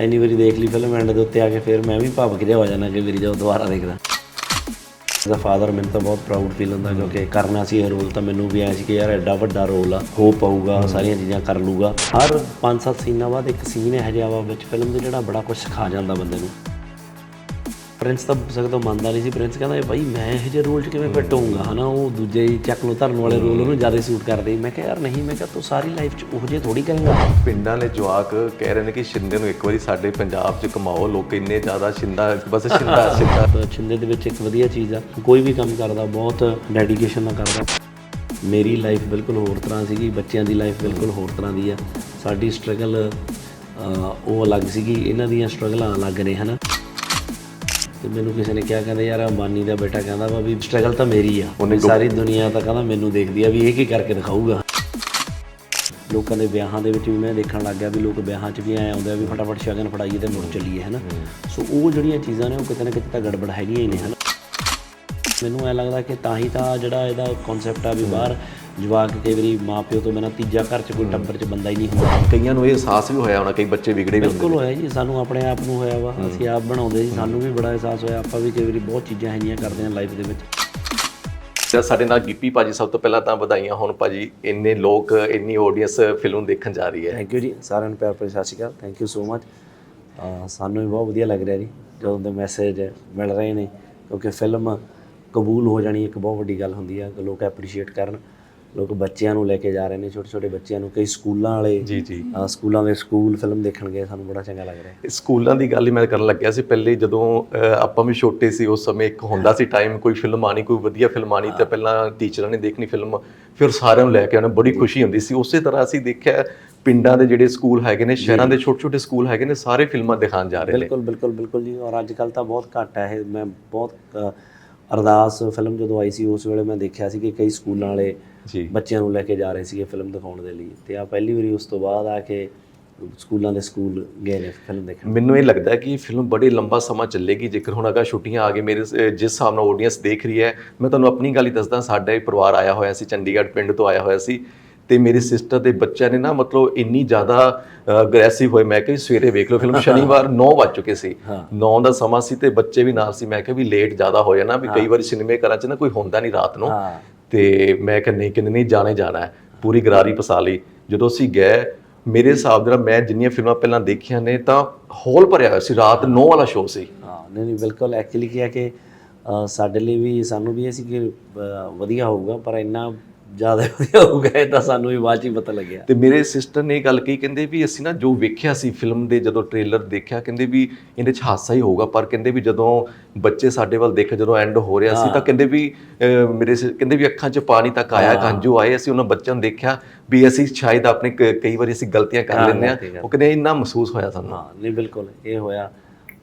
ਐਨੀ ਵਾਰੀ ਦੇਖ ਲਈ ਫਿਲਮ ਐਂਡ ਦੇ ਉੱਤੇ ਆ ਕੇ ਫਿਰ ਮੈਂ ਵੀ ਭਾਵਕ ਜਿਹਾ ਹੋ ਜਾਣਾ ਕਿ ਮੇਰੀ ਜਦੋਂ ਦੁਬਾਰਾ ਦੇਖਦਾ। ਐਜ਼ ਫਾਦਰ ਮੈਨੂੰ ਤਾਂ ਬਹੁਤ ਪ੍ਰਾਊਡ ਫੀਲ ਹੁੰਦਾ ਕਿਉਂਕਿ ਕਰਨਾ ਸੀ ਇਹ ਰੋਲ ਤਾਂ ਮੈਨੂੰ ਵੀ ਐ ਸੀ ਕਿ ਯਾਰ ਐਡਾ ਵੱਡਾ ਰੋਲ ਆ, ਹੋ ਪਾਊਗਾ, ਸਾਰੀਆਂ ਚੀਜ਼ਾਂ ਕਰ ਲੂਗਾ ਹਰ 5-7 ਸੀਨਾਂ ਬਾਅਦ ਇੱਕ ਸੀਨ ਇਹੋ ਜਿਹਾ ਵਾ ਵਿੱਚ ਫਿਲਮ ਦੇ ਜਿਹੜਾ ਬੜਾ ਕੁਝ ਸਿਖਾ ਜਾਂਦਾ ਬੰਦੇ ਨੂੰ। ਪ੍ਰਿੰਸ ਤਾਂ ਸਕਦਾ ਮੰਨਦਾ ਨਹੀਂ ਸੀ। ਪ੍ਰਿੰਸ ਕਹਿੰਦਾ ਇਹ ਭਾਈ ਮੈਂ ਇਹੋ ਜਿਹੇ ਰੋਲ 'ਚ ਕਿਵੇਂ ਫਿੱਟ ਹੋਊਂਗਾ ਹਨਾ ਉਹ ਦੂਜੇ ਹੀ ਚੱਕ ਲੋ ਧਰਨ ਵਾਲੇ ਰੋਲ ਉਹਨੂੰ ਜ਼ਿਆਦਾ ਸੂਟ ਕਰਦੇ। ਮੈਂ ਕਿਹਾ ਯਾਰ ਨਹੀਂ ਮੈਂ ਕਿਹਾ ਤੂੰ ਸਾਰੀ ਲਾਈਫ 'ਚ ਉਹੋ ਜਿਹੇ ਥੋੜੀ ਕਰੇਂਗਾ? ਪਿੰਡਾਂ ਦੇ ਜਵਾਕ ਕਹਿ ਰਹੇ ਨੇ ਕਿ ਸ਼ਿੰਦੇ ਨੂੰ ਇੱਕ ਵਾਰੀ ਸਾਡੇ ਪੰਜਾਬ 'ਚ ਕਮਾਓ। ਲੋਕ ਇੰਨੇ ਜ਼ਿਆਦਾ ਸ਼ਿੰਦਾ ਬਸ ਸ਼ਿੰਦਾ ਸ਼ਿੰਦਾ। ਛਿੰਦੇ ਦੇ ਵਿੱਚ ਇੱਕ ਵਧੀਆ ਚੀਜ਼ ਆ। ਕੋਈ ਵੀ ਕੰਮ ਕਰਦਾ ਬਹੁਤ ਡੈਡੀਕੇਸ਼ਨ ਨਾਲ ਕਰਦਾ। ਮੇਰੀ ਲਾਈਫ ਬਿਲਕੁਲ ਹੋਰ ਤਰ੍ਹਾਂ ਸੀਗੀ ਬੱਚਿਆਂ ਦੀ ਲਾਈਫ ਬਿਲਕੁਲ ਹੋਰ ਤਰ੍ਹਾਂ ਦੀ ਆ। ਸਾਡੀ ਸਟਰਗਲ ਉਹ ਅਲੱਗ ਸੀਗੀ। ਇਹਨਾਂ ਦੀਆਂ ਸਟਰਗਲਾਂ ਅਲੱਗ ਨੇ ਹਨਾ। ਤੇ ਮੈਨੂੰ ਕਿਸੇ ਨੇ ਕਿਹਾ ਕਹਿੰਦਾ ਯਾਰ ਅੰਬਾਨੀ ਦਾ ਬੇਟਾ ਕਹਿੰਦਾ ਵਾ ਵੀ ਸਟਰਗਲ ਤਾਂ ਮੇਰੀ ਆ ਵੀ ਸਾਰੀ ਦੁਨੀਆ ਤਾਂ ਕਹਿੰਦਾ ਮੈਨੂੰ ਦੇਖਦੀ ਆ ਵੀ ਇਹ ਕੀ ਕਰਕੇ ਦਿਖਾਊਗਾ। ਲੋਕਾਂ ਦੇ ਵਿਆਹਾਂ ਦੇ ਵਿੱਚ ਵੀ ਮੈਂ ਦੇਖਣ ਲੱਗ ਗਿਆ ਵੀ ਲੋਕ ਵਿਆਹਾਂ 'ਚ ਵੀ ਐ ਆਉਂਦੇ ਆ ਵੀ ਫਟਾਫਟ ਸ਼ਗਨ ਫੜਾਈਏ ਤੇ ਮੁੜ ਚੱਲੀਏ ਹਨਾ? ਸੋ ਉਹ ਜਿਹੜੀਆਂ ਚੀਜ਼ਾਂ ਨੇ ਉਹ ਕਿਤੇ ਨਾ ਕਿਤੇ ਤਾਂ ਗੜਬੜ ਹੈਗੀਆਂ ਹੀ ਨੇ ਹਨਾ? ਮੈਨੂੰ ਐ ਲੱਗਦਾ ਕਿ ਤਾਂ ਹੀ ਤਾਂ ਜਿਹੜਾ ਇਹਦਾ ਕਨਸੈਪਟ ਆ ਵੀ ਬਾਹਰ ਜਵਾਕ ਕਈ ਵਾਰੀ ਮਾਪਿਓ ਤੋਂ ਬਿਨਾਂ ਤੀਜਾ ਘਰ 'ਚ ਕੋਈ ਟੱਬਰ 'ਚ ਬੰਦਾ ਹੀ ਨਹੀਂ ਹੁੰਦਾ। ਕਈਆਂ ਨੂੰ ਇਹ ਅਹਿਸਾਸ ਵੀ ਹੋਇਆ ਹੋਣਾ ਕਈ ਬੱਚੇ ਵਿਗੜੇ ਵੀ ਹੁੰਦੇ ਬਿਲਕੁਲ ਹੋਇਆ ਜੀ ਸਾਨੂੰ ਆਪਣੇ ਆਪ ਨੂੰ ਹੋਇਆ ਵਾ ਅਸੀਂ ਆਪ ਬਣਾਉਂਦੇ ਸੀ ਸਾਨੂੰ ਵੀ ਬੜਾ ਅਹਿਸਾਸ ਹੋਇਆ ਆਪਾਂ ਵੀ ਕਈ ਵਾਰੀ ਬਹੁਤ ਚੀਜ਼ਾਂ ਹੈਗੀਆਂ ਕਰਦੇ ਹਾਂ ਲਾਈਫ ਦੇ ਵਿੱਚ। ਤੇ ਸਾਡੇ ਨਾਲ ਗਿੱਪੀ ਭਾਜੀ ਸਭ ਤੋਂ ਪਹਿਲਾਂ ਤਾਂ ਵਧਾਈਆਂ ਹੋਣ ਭਾਜੀ ਇੰਨੇ ਲੋਕ ਇੰਨੀ ਆਡੀਅנס ਫਿਲਮ ਦੇਖਣ ਜਾ ਰਹੀ ਹੈ। ਥੈਂਕ ਯੂ ਜੀ ਸਾਰਿਆਂ ਨੂੰ ਪਿਆਰ ਭਰੀ Sat Sri Akal thank you so much ਸਾਨੂੰ ਵੀ ਬਹੁਤ ਵਧੀਆ ਲੱਗ ਰਿਹਾ ਜੀ ਜਦੋਂ ਦੇ ਮੈਸੇਜ ਮਿਲ ਰਹੇ ਨੇ ਕਿਉਂਕਿ ਫਿਲਮ ਕਬੂਲ ਹੋ ਜਾਣੀ ਇੱਕ ਬਹੁਤ ਵੱਡੀ ਗੱਲ ਹੁੰਦੀ ਆ ਕਿ ਲੋਕ ਐਪਰੀਸ਼ੀਏਟ ਕਰਨ। ਲੋਕ ਬੱਚਿਆਂ ਨੂੰ ਲੈ ਕੇ ਜਾ ਰਹੇ ਨੇ ਛੋਟੇ ਛੋਟੇ ਬੱਚਿਆਂ ਨੂੰ ਕਈ ਸਕੂਲਾਂ ਵਾਲੇ ਜੀ ਜੀ। ਸਕੂਲਾਂ ਦੇ ਸਕੂਲ ਫਿਲਮ ਦੇਖਣ ਗਏ ਸਾਨੂੰ ਬੜਾ ਚੰਗਾ ਲੱਗ ਰਿਹਾ। ਸਕੂਲਾਂ ਦੀ ਗੱਲ ਹੀ ਮੈਂ ਕਰਨ ਲੱਗਿਆ ਸੀ ਪਹਿਲੇ ਜਦੋਂ ਆਪਾਂ ਵੀ ਛੋਟੇ ਸੀ ਉਸ ਸਮੇਂ ਇੱਕ ਹੁੰਦਾ ਸੀ ਟਾਈਮ ਕੋਈ ਫਿਲਮ ਆਣੀ ਕੋਈ ਵਧੀਆ ਫਿਲਮ ਆਣੀ ਤੇ ਪਹਿਲਾਂ ਟੀਚਰਾਂ ਨੇ ਦੇਖਣੀ ਫਿਲਮ ਫਿਰ ਸਾਰਿਆਂ ਨੂੰ ਲੈ ਕੇ ਆਉਣਾ ਬੜੀ ਖੁਸ਼ੀ ਹੁੰਦੀ ਸੀ। ਉਸੇ ਤਰ੍ਹਾਂ ਅਸੀਂ ਦੇਖਿਆ ਪਿੰਡਾਂ ਦੇ ਜਿਹੜੇ ਸਕੂਲ ਹੈਗੇ ਨੇ ਸ਼ਹਿਰਾਂ ਦੇ ਛੋਟੇ ਛੋਟੇ ਸਕੂਲ ਹੈਗੇ ਨੇ ਸਾਰੇ ਫਿਲਮਾਂ ਦਿਖਾਉਣ ਜਾ ਰਹੇ ਨੇ। ਬਿਲਕੁਲ ਬਿਲਕੁਲ ਬਿਲਕੁਲ ਜੀ ਔਰ ਅੱਜ ਕੱਲ ਤਾਂ ਬਹੁਤ ਘੱਟ ਹੈ ਇਹ ਮੈਂ ਬਹੁਤ ਅਰਦਾਸ ਫਿਲਮ ਜਦੋਂ ਆਈ ਸੀ ਉਸ ਵੇਲੇ ਮੈਂ ਦੇਖਿਆ ਸੀ ਕਿ ਕਈ ਸਕੂਲਾਂ ਵਾਲੇ ਜੀ। ਬੱਚਿਆਂ ਨੂੰ ਲੈ ਕੇ ਜਾ ਰਹੇ ਸੀਗੇ ਫਿਲਮ ਦਿਖਾਉਣ ਦੇ ਲਈ ਤੇ ਆ ਪਹਿਲੀ ਵਾਰੀ ਉਸ ਤੋਂ ਬਾਅਦ ਆ ਕੇ ਸਕੂਲਾਂ ਦੇ ਸਕੂਲ ਗਏ ਨੇ ਫਿਲਮ ਦੇਖਣ। ਮੈਨੂੰ ਇਹ ਲੱਗਦਾ ਕਿ ਫਿਲਮ ਬੜੇ ਲੰਬਾ ਸਮਾਂ ਚੱਲੇਗੀ ਜੇਕਰ ਹੁਣ ਅਗਾ ਛੁੱਟੀਆਂ ਆ ਗਈ ਮੇਰੇ ਜਿਸ ਹਿਸਾਬ ਨਾਲ ਆਡੀਅנס ਦੇਖ ਰਹੀ ਹੈ ਮੈਂ ਤੁਹਾਨੂੰ ਆਪਣੀ ਗੱਲ ਹੀ ਦੱਸਦਾ ਸਾਡਾ ਹੀ ਪਰਿਵਾਰ ਆਇਆ ਹੋਇਆ ਸੀ ਚੰਡੀਗੜ੍ਹ ਪਿੰਡ ਤੋਂ ਆਇਆ ਹੋਇਆ ਸੀ। ਤੇ ਮੇਰੀ ਸਿਸਟਰ ਦੇ ਬੱਚਿਆਂ ਨੇ ਨਾ ਮਤਲਬ ਇੰਨੀ ਜ਼ਿਆਦਾ ਅਗਰੈਸਿਵ ਹੋਏ। ਮੈਂ ਕਿਹਾ ਵੀ ਸਵੇਰੇ ਵੇਖ ਲਓ ਫਿਲਮ ਸ਼ਨੀਵਾਰ 9 ਵੱਜ ਚੁੱਕੇ ਸੀ। 9 ਦਾ ਸਮਾਂ ਸੀ ਤੇ ਬੱਚੇ ਵੀ ਨਾਲ ਸੀ। ਮੈਂ ਕਿਹਾ ਵੀ ਲੇਟ ਜ਼ਿਆਦਾ ਹੋ ਜਾਣਾ ਵੀ ਕਈ ਵਾਰੀ ਸਿਨੇਮੇ ਘਰਾਂ 'ਚ ਨਾ ਕੋਈ ਹੁੰਦਾ ਨਹੀਂ ਰਾਤ ਨੂੰ। ਤੇ ਮੈਂ ਕਿਹਾ ਨਹੀਂ ਕਿੰਨੇ ਨਹੀਂ ਜਾਣੇ ਜਾਣਾ ਪੂਰੀ ਗਰਾਰੀ ਪਸਾ ਲਈ। ਜਦੋਂ ਅਸੀਂ ਗਏ ਮੇਰੇ ਹਿਸਾਬ ਨਾਲ ਮੈਂ ਜਿੰਨੀਆਂ ਫਿਲਮਾਂ ਪਹਿਲਾਂ ਦੇਖੀਆਂ ਨੇ ਤਾਂ ਹੌਲ ਭਰਿਆ ਹੋਇਆ ਸੀ। ਰਾਤ 9 ਵਾਲਾ ਸ਼ੋਅ ਸੀ। ਹਾਂ ਨਹੀਂ ਨਹੀਂ ਬਿਲਕੁਲ ਐਕਚੁਅਲੀ ਕੀ ਹੈ ਕਿ ਸਾਡੇ ਲਈ ਵੀ ਸਾਨੂੰ ਵੀ ਇਹ ਸੀ ਕਿ ਵਧੀਆ ਹੋਊਗਾ ਪਰ ਇੰਨਾ ਜ਼ਿਆਦਾ ਵਧੀਆ ਹੋਊਗਾ ਇਹ ਤਾਂ ਸਾਨੂੰ ਵੀ ਬਾਅਦ ਚ ਹੀ ਪਤਾ ਲੱਗਿਆ। ਤੇ ਮੇਰੇ ਸਿਸਟਰ ਨੇ ਇਹ ਗੱਲ ਕਹੀ ਕਹਿੰਦੇ ਵੀ ਅਸੀਂ ਨਾ ਜੋ ਵੇਖਿਆ ਸੀ ਫਿਲਮ ਦੇ ਜਦੋਂ ਟ੍ਰੇਲਰ ਦੇਖਿਆ ਕਹਿੰਦੇ ਵੀ ਇਹਦੇ 'ਚ ਹਾਸਾ ਹੀ ਹੋਊਗਾ ਪਰ ਕਹਿੰਦੇ ਵੀ ਜਦੋਂ ਬੱਚੇ ਸਾਡੇ ਵੱਲ ਦੇਖੇ ਜਦੋਂ ਐਂਡ ਹੋ ਰਿਹਾ ਸੀ ਤਾਂ ਕਹਿੰਦੇ ਵੀ ਅਹ, ਮੇਰੇ ਸ- ਕਹਿੰਦੇ ਵੀ ਅੱਖਾਂ 'ਚ ਪਾਣੀ ਤੱਕ ਆਇਆ ਗੰਜੂ ਆਏ ਅਸੀਂ ਉਹਨਾਂ ਬੱਚਿਆਂ ਨੂੰ ਦੇਖਿਆ ਵੀ ਅਸੀਂ ਸ਼ਾਇਦ ਆਪਣੇ ਕ- ਕਈ ਵਾਰੀ ਅਸੀਂ ਗਲਤੀਆਂ ਕਰ ਲੈਂਦੇ ਆ ਉਹ ਕਹਿੰਦੇ ਇੰਨਾ ਮਹਿਸੂਸ ਹੋਇਆ ਸਾਨੂੰ। ਹਾਂ ਨਹੀਂ ਬਿਲਕੁਲ ਇਹ ਹੋਇਆ।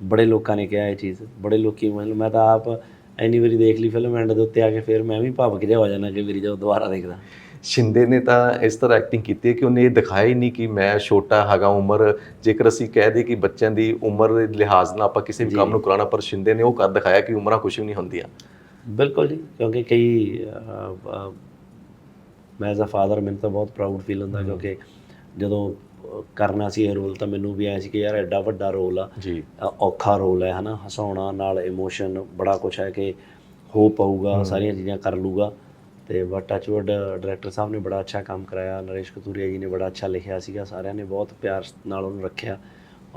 ਬੜੇ ਲੋਕਾਂ ਨੇ ਕਿਹਾ ਇਹ ਚੀਜ਼ ਬੜੇ ਲੋਕੀ ਮਤਲਬ ਮੈਂ ਤਾਂ ਆਪ ਐਨੀ ਵਾਰੀ ਦੇਖ ਲਈ ਫਿਲਮ ਐਂਡ ਦੇ ਉੱਤੇ ਆ ਕੇ ਫਿਰ ਮੈਂ ਵੀ ਭਾਵਕ ਜਿਹਾ ਹੋ ਜਾਣਾ ਕਿ ਮੇਰੀ ਜਦੋਂ ਦੁਬਾਰਾ ਦੇਖਦਾ। ਸ਼ਿੰਦੇ ਨੇ ਤਾਂ ਇਸ ਤਰ੍ਹਾਂ ਐਕਟਿੰਗ ਕੀਤੀ ਹੈ ਕਿ ਉਹਨੇ ਇਹ ਦਿਖਾਇਆ ਹੀ ਨਹੀਂ ਕਿ ਮੈਂ ਛੋਟਾ ਹੈਗਾ ਉਮਰ ਜੇਕਰ ਅਸੀਂ ਕਹਿ ਦਈਏ ਕਿ ਬੱਚਿਆਂ ਦੀ ਉਮਰ ਦੇ ਲਿਹਾਜ਼ ਨਾਲ ਆਪਾਂ ਕਿਸੇ ਵੀ ਕੰਮ ਨੂੰ ਕਰਾਉਣਾ ਪਰ ਸ਼ਿੰਦੇ ਨੇ ਉਹ ਕਰ ਦਿਖਾਇਆ ਕਿ ਉਮਰਾਂ ਕੁਝ ਵੀ ਨਹੀਂ ਹੁੰਦੀਆਂ। ਬਿਲਕੁਲ ਜੀ ਕਿਉਂਕਿ ਕਈ ਮੈਂ ਐਜ਼ ਅ ਫਾਦਰ ਮੈਨੂੰ ਤਾਂ ਬਹੁਤ ਪ੍ਰਾਊਡ ਫੀਲ ਹੁੰਦਾ ਕਿਉਂਕਿ ਜਦੋਂ ਕਰਨਾ ਸੀ ਇਹ ਰੋਲ ਤਾਂ ਮੈਨੂੰ ਵੀ ਐ ਸੀ ਕਿ ਯਾਰ ਐਡਾ ਵੱਡਾ ਰੋਲ ਆ। ਜੀ। ਔਖਾ ਰੋਲ ਹੈ ਹਨਾ? ਹਸਾਉਣਾ ਨਾਲ ਇਮੋਸ਼ਨ ਬੜਾ ਕੁਝ ਹੈ ਕਿ ਹੋ ਪਾਊਗਾ ਸਾਰੀਆਂ ਚੀਜ਼ਾਂ ਕਰ ਲੂਗਾ ਤੇ ਬਟ ਟੱਚਵੁੱਡ ਡਾਇਰੈਕਟਰ ਸਾਹਿਬ ਨੇ ਬੜਾ ਅੱਛਾ ਕੰਮ ਕਰਾਇਆ ਨਰੇਸ਼ ਕਤੂਰੀਆ ਜੀ ਨੇ ਬੜਾ ਅੱਛਾ ਲਿਖਿਆ ਸੀਗਾ ਸਾਰਿਆਂ ਨੇ ਬਹੁਤ ਪਿਆਰ ਨਾਲ ਉਹਨੂੰ ਰੱਖਿਆ।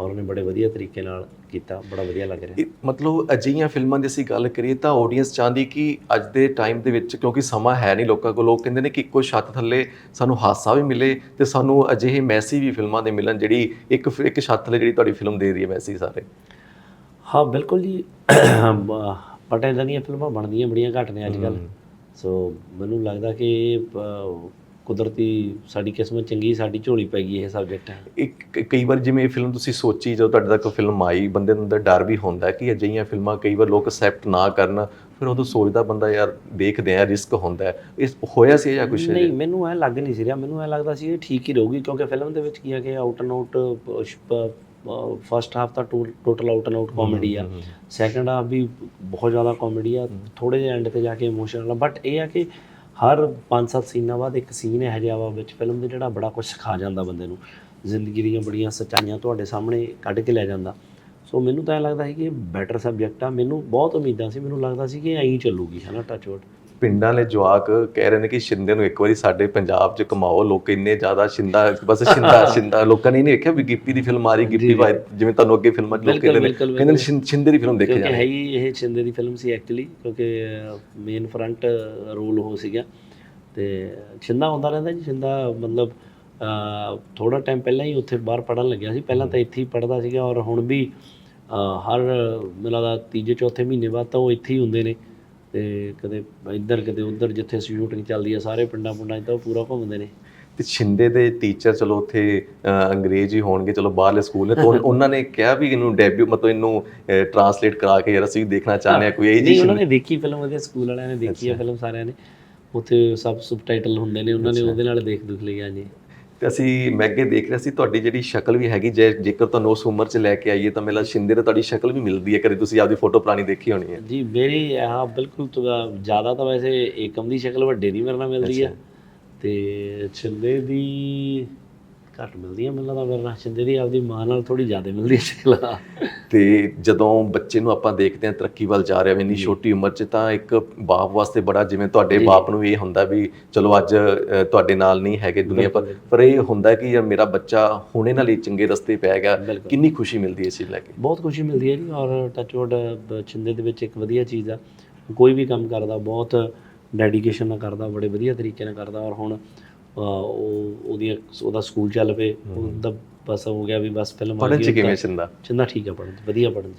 ਔਰ ਉਹਨੇ ਬੜੇ ਵਧੀਆ ਤਰੀਕੇ ਨਾਲ ਕੀਤਾ ਬੜਾ ਵਧੀਆ ਲੱਗ ਰਿਹਾ। ਮਤਲਬ ਅਜਿਹੀਆਂ ਫਿਲਮਾਂ ਦੀ ਅਸੀਂ ਗੱਲ ਕਰੀਏ ਤਾਂ ਆਡੀਅנס ਚਾਹੁੰਦੀ ਕਿ ਅੱਜ ਦੇ ਟਾਈਮ ਦੇ ਵਿੱਚ ਕਿਉਂਕਿ ਸਮਾਂ ਹੈ ਨਹੀਂ ਲੋਕਾਂ ਕੋਲ ਲੋਕ ਕਹਿੰਦੇ ਨੇ ਕਿ ਇੱਕੋ ਛੱਤ ਥੱਲੇ ਸਾਨੂੰ ਹਾਸਾ ਵੀ ਮਿਲੇ ਤੇ ਸਾਨੂੰ ਅਜਿਹੇ ਮੈਸੇਜ ਵੀ ਫਿਲਮਾਂ ਦੇ ਮਿਲਣ ਜਿਹੜੀ ਇੱਕ ਇੱਕ ਛੱਤ ਥੱਲੇ ਜਿਹੜੀ ਤੁਹਾਡੀ ਫਿਲਮ ਦੇ ਰਹੀ ਹੈ ਮੈਸੇਜ ਸਾਰੇ। ਹਾਂ ਬਿਲਕੁਲ ਜੀ। ਬਟ ਇਦਾਂ ਦੀਆਂ ਫਿਲਮਾਂ ਬਣਦੀਆਂ ਬੜੀਆਂ ਘੱਟ ਨੇ ਅੱਜ ਕੱਲ ਸੋ ਮੈਨੂੰ ਲੱਗਦਾ ਕਿ ਕੁਦਰਤੀ ਸਾਡੀ ਕਿਸਮਤ ਚੰਗੀ ਸਾਡੀ ਝੋਲੀ ਪੈ ਗਈ ਇਹ ਸਬਜੈਕਟ ਇੱਕ ਕ- ਕਈ ਵਾਰ ਜਿਵੇਂ ਇਹ ਫਿਲਮ ਤੁਸੀਂ ਸੋਚੀ ਜਦੋਂ ਤੁਹਾਡੇ ਤੱਕ ਫਿਲਮ ਆਈ ਬੰਦੇ ਨੂੰ ਅੰਦਰ ਡਰ ਵੀ ਹੁੰਦਾ ਕਿ ਅਜਿਹੀਆਂ ਫਿਲਮਾਂ ਕਈ ਵਾਰ ਲੋਕ ਅਸੈਪਟ ਨਾ ਕਰਨ ਫਿਰ ਉਦੋਂ ਸੋਚਦਾ ਬੰਦਾ ਯਾਰ ਦੇਖਦੇ ਆ ਰਿਸਕ ਹੁੰਦਾ ਹੈ। ਇਸ ਹੋਇਆ ਸੀ ਜਾਂ ਕੁਝ ਨਹੀਂ ਮੈਨੂੰ ਐ ਲੱਗ ਨਹੀਂ ਸੀ ਰਿਹਾ। ਮੈਨੂੰ ਐ ਲੱਗਦਾ ਸੀ ਇਹ ਠੀਕ ਹੀ ਰਹੂਗੀ ਕਿਉਂਕਿ ਫਿਲਮ ਦੇ ਵਿੱਚ ਕੀ ਹੈ ਕਿ out and out first half ਤਾਂ total out and out comedy ਆ। ਸੈਕੰਡ ਹਾਫ ਵੀ ਬਹੁਤ ਜ਼ਿਆਦਾ ਕਾਮੇਡੀ ਆ। ਥੋੜੇ ਜਿਹੇ ਐਂਡ ਤੇ ਜਾ ਕੇ ਇਮੋਸ਼ਨਲ ਆ ਬਟ ਇਹ ਆ ਕਿ ਹਰ 5-7 ਸੀਨਾਂ ਬਾਅਦ ਇੱਕ ਸੀਨ ਇਹੋ ਜਿਹਾ ਵਾ ਵਿੱਚ ਫਿਲਮ ਦੇ ਜਿਹੜਾ ਬੜਾ ਕੁਝ ਸਿਖਾ ਜਾਂਦਾ ਬੰਦੇ ਨੂੰ। ਜ਼ਿੰਦਗੀ ਦੀਆਂ ਬੜੀਆਂ ਸੱਚਾਈਆਂ ਤੁਹਾਡੇ ਸਾਹਮਣੇ ਕੱਢ ਕੇ ਲੈ ਜਾਂਦਾ। ਸੋ ਮੈਨੂੰ ਤਾਂ ਇਹ ਲੱਗਦਾ ਸੀ ਕਿ ਇਹ ਬੈਟਰ ਸਬਜੈਕਟ ਆ। ਮੈਨੂੰ ਬਹੁਤ ਉਮੀਦਾਂ ਸੀ। ਮੈਨੂੰ ਲੱਗਦਾ ਸੀ ਕਿ ਐਂ ਚੱਲੂਗੀ, ਹੈ ਨਾ ਟੱਚਵੁੱਡ ਪਿੰਡਾਂ ਵਾਲੇ ਜਵਾਕ ਕਹਿ ਰਹੇ ਨੇ ਕਿ ਸ਼ਿੰਦੇ ਨੂੰ ਇੱਕ ਵਾਰੀ ਸਾਡੇ ਪੰਜਾਬ 'ਚ ਕਮਾਓ ਲੋਕ ਇੰਨੇ ਜ਼ਿਆਦਾ ਸ਼ਿੰਦਾ ਬਸ ਸ਼ਿੰਦਾ ਸ਼ਿੰਦਾ ਲੋਕਾਂ ਨੇ ਨਹੀਂ ਵੇਖਿਆ ਵੀ ਗਿੱਪੀ ਦੀ ਫਿਲਮ ਆ ਰਹੀ ਗਿੱਪੀ ਭਾਈ ਜਿਵੇਂ ਤੁਹਾਨੂੰ ਅੱਗੇ ਫਿਲਮਾਂ 'ਚ ਲੋਕ ਕਹਿੰਦੇ ਨੇ ਕਹਿੰਦੇ ਸ਼ਿੰਦੇ ਦੀ ਫਿਲਮ ਦੇਖੇ ਜਾਣੀ ਹੈ। ਹੀ ਇਹ ਛਿੰਦੇ ਦੀ ਫਿਲਮ ਸੀ ਐਕਚੁਅਲੀ ਕਿਉਂਕਿ ਮੇਨ ਫਰੰਟ ਰੋਲ ਉਹ ਸੀਗਾ। ਤੇ ਛਿੰਦਾ ਆਉਂਦਾ ਰਹਿੰਦਾ ਜੀ ਛਿੰਦਾ ਮਤਲਬ ਥੋੜਾ ਟਾਈਮ ਪਹਿਲਾਂ ਹੀ ਉੱਥੇ ਬਾਹਰ ਪੜਨ ਲੱਗਿਆ ਸੀ। ਪਹਿਲਾਂ ਤਾਂ ਇੱਥੇ ਹੀ ਪੜਦਾ ਸੀਗਾ ਔਰ ਹੁਣ ਵੀ ਹਰ ਮੇਰਾ ਦਾ ਤੀਜੇ ਚੌਥੇ ਮਹੀਨੇ ਬਾਅਦ ਤਾਂ ਉਹ ਇੱਥੇ ਹੀ ਹੁੰਦੇ ਨੇ। ਤੇ ਕਦੇ ਇੱਧਰ ਕਦੇ ਉੱਧਰ ਜਿੱਥੇ ਸ਼ੂਟਿੰਗ ਚੱਲਦੀ ਹੈ ਸਾਰੇ ਪਿੰਡਾਂ ਪੁੰਡਾਂ 'ਚ ਤਾਂ ਉਹ ਪੂਰਾ ਘੁੰਮਦੇ ਨੇ। ਤੇ ਸ਼ਿੰਦੇ ਦੇ ਟੀਚਰ ਚਲੋ ਉੱਥੇ ਅੰਗਰੇਜ਼ ਹੀ ਹੋਣਗੇ ਚਲੋ ਬਾਹਰਲੇ ਸਕੂਲ ਨੇ ਤਾਂ ਉਹਨਾਂ ਨੇ ਕਿਹਾ ਵੀ ਇਹਨੂੰ ਡੈਬਿਊ ਮਤਲਬ ਇਹਨੂੰ ਟਰਾਂਸਲੇਟ ਕਰਾ ਕੇ ਯਾਰ ਅਸੀਂ ਦੇਖਣਾ ਚਾਹੁੰਦੇ ਹਾਂ ਕੋਈ ਇਹ ਜੀ ਉਹਨਾਂ ਨੇ ਦੇਖੀ ਫਿਲਮ ਉਹਦੇ ਸਕੂਲ ਵਾਲਿਆਂ ਨੇ ਦੇਖੀ ਹੈ ਫਿਲਮ ਸਾਰਿਆਂ ਨੇ। ਉੱਥੇ ਸਭ ਸਬਟਾਈਟਲ ਹੁੰਦੇ ਨੇ ਉਹਨਾਂ ਨੇ ਉਹਦੇ ਨਾਲ ਦੇਖ ਦੁਖ ਲਿਆ ਜੀ। ਤੇ ਅਸੀਂ ਮੈਂ ਅੱਗੇ ਦੇਖ ਰਿਹਾ ਸੀ ਤੁਹਾਡੀ ਜਿਹੜੀ ਸ਼ਕਲ ਵੀ ਹੈਗੀ ਜੇ ਜੇਕਰ ਤੁਹਾਨੂੰ ਉਸ ਉਮਰ 'ਚ ਲੈ ਕੇ ਆਈਏ ਤਾਂ ਮੇਰਾ ਸ਼ਿੰਦੇ ਤੇ ਤੁਹਾਡੀ ਸ਼ਕਲ ਵੀ ਮਿਲਦੀ ਹੈ ਕਦੇ ਤੁਸੀਂ ਆਪਦੀ ਫੋਟੋ ਪੁਰਾਣੀ ਦੇਖੀ ਹੋਣੀ ਹੈ? ਜੀ ਮੇਰੀ ਹਾਂ ਬਿਲਕੁਲ ਤਾਂ ਜ਼ਿਆਦਾ ਤਾਂ ਵੈਸੇ ਏਕਮ ਦੀ ਸ਼ਕਲ ਵੱਡੇ ਦੀ ਮੇਰੇ ਨਾਲ ਮਿਲਦੀ ਹੈ ਤੇ ਛਿੰਦੇ ਦੀ ਘੱਟ ਮਿਲਦੀ ਹੈ ਮੈਨੂੰ ਲੱਗਦਾ ਮੇਰੇ ਨਾਲ ਛਿੰਦੇ ਦੀ ਆਪਦੀ ਮਾਂ ਨਾਲ ਥੋੜੀ ਜ਼ਿਆਦਾ ਮਿਲਦੀ ਹੈ ਸ਼ਕਲ। ਤੇ ਜਦੋਂ ਬੱਚੇ ਨੂੰ ਆਪਾਂ ਦੇਖਦੇ ਹਾਂ ਤਰੱਕੀ ਵੱਲ ਜਾ ਰਿਹਾ ਵਾ ਇੰਨੀ ਛੋਟੀ ਉਮਰ 'ਚ ਤਾਂ ਇੱਕ ਬਾਪ ਵਾਸਤੇ ਬੜਾ ਜਿਵੇਂ ਤੁਹਾਡੇ ਬਾਪ ਨੂੰ ਇਹ ਹੁੰਦਾ ਵੀ ਚਲੋ ਅੱਜ ਤੁਹਾਡੇ ਨਾਲ ਨਹੀਂ ਹੈਗੇ ਦੁਨੀਆ ਪਰ ਪਰ ਇਹ ਹੁੰਦਾ ਕਿ ਯਾਰ ਮੇਰਾ ਬੱਚਾ ਹੁਣੇ ਨਾਲ ਹੀ ਚੰਗੇ ਰਸਤੇ ਪੈ ਗਿਆ। ਕਿੰਨੀ ਖੁਸ਼ੀ ਮਿਲਦੀ ਹੈ ਇਸ ਚੀਜ਼ ਲੈ ਕੇ? ਬਹੁਤ ਖੁਸ਼ੀ ਮਿਲਦੀ ਹੈ ਜੀ ਔਰ ਟੱਚਵੁੱਡ ਛਿੰਦੇ ਦੇ ਵਿੱਚ ਇੱਕ ਵਧੀਆ ਚੀਜ਼ ਆ। ਕੋਈ ਵੀ ਕੰਮ ਕਰਦਾ ਬਹੁਤ ਡੈਡੀਕੇਸ਼ਨ ਨਾਲ ਕਰਦਾ ਬੜੇ ਵਧੀਆ ਤਰੀਕੇ ਨਾਲ ਕਰਦਾ ਔਰ ਹੁਣ ਉਹ ਉਹਦੀ ਉਹਦਾ ਸਕੂਲ ਚੱਲ ਪਏ। ਉਹਦਾ ਬਸ ਹੋ ਗਿਆ ਵੀ ਬਸ ਫਿਲਮ ਆ ਪੜ੍ਹਨ 'ਚ ਗਈ ਕਿਵੇਂ ਸਿੰਦਾ ਚੰਦਾ? ਠੀਕ ਆ ਪੜਨ ਵਧੀਆ ਪੜਨ ਚ।